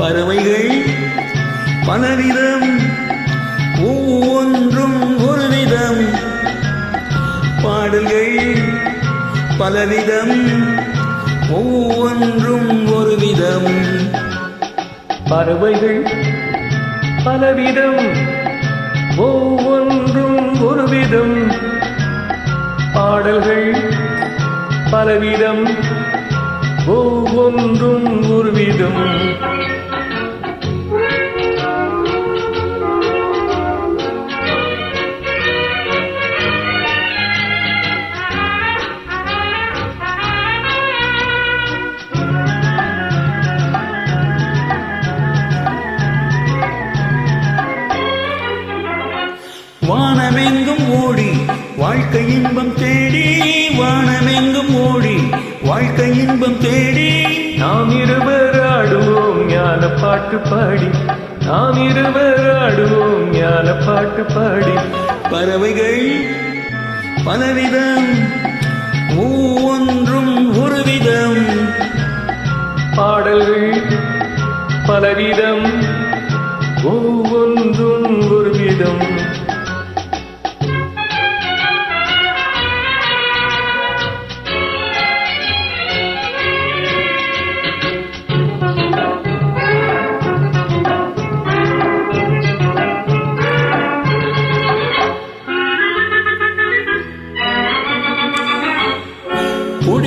பறவைகள் பலவிதம் ஒவ்வொன்றும் ஒரு விதம் பாடல்கள் பலவிதம் ஒவ்வொன்றும் ஒரு விதம் பறவைகள் பலவிதம் ஒவ்வொன்றும் ஒரு விதம் பாடல்கள் பலவிதம் ஒவ்வொன்றும் ஒரு விதம் வாழ்க்கை இன்பம் தேடி வானமெங்கும் ஓடி வாழ்க்கை இன்பம் தேடி நாம் இருவர் ஆடுவோம் ஞான பாட்டு பாடி. நாம் இருவர் ஆடுவோம் ஞான பாட்டு பாடி. பறவைகள் பலவிதம் ஒவ்வொன்றும் ஒரு விதம் பாடல்கள் பலவிதம் ஒவ்வொன்றும் ஒரு விதம்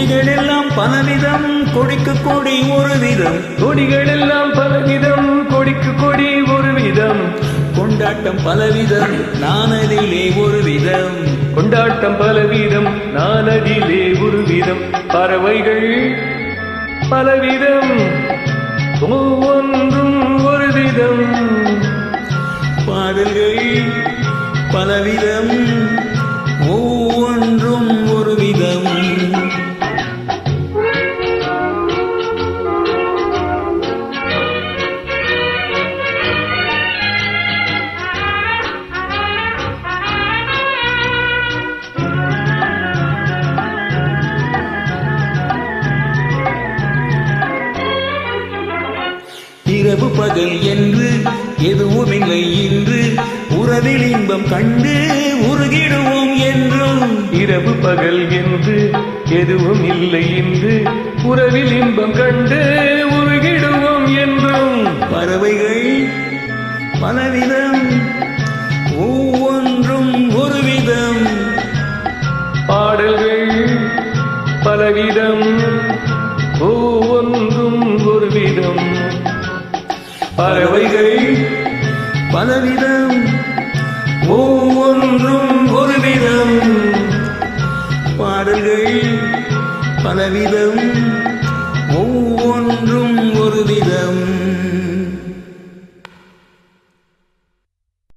கொடிகள் எல்லாம் பலவிதம் கொடிக்கு கொடி ஒரு விதம். கொடிகள் எல்லாம் பலவிதம் கொடிக்கு கொடி ஒரு விதம். கொண்டாட்டம் பலவிதம் நானதிலே ஒரு விதம். கொண்டாட்டம் பலவிதம் நானதிலே ஒரு விதம். பறவைகள் பலவிதம் ஒவ்வொன்றும் ஒரு விதம். பாடல்கள் பலவிதம் ஒவ்வொன்றும் பகல் என்று எதுவுமில்லை இன்று. உறவில் இன்பம் கண்டு உருகிடுவோம் என்றும். இரவு பகல் என்று எதுவும் இல்லை என்று உறவில் இன்பம் கண்டு உருகிடுவோம் என்றும். பறவைகள் பலவிதம் ஒவ்வொன்றும் ஒரு விதம் பாடல்கள் பலவிதம் ஒவ்வொன்றும் ஒரு விதம் பறவைகள் பலவிதம் ஒவ்வொன்றும் ஒரு விதம் பாடல்கள் பலவிதம்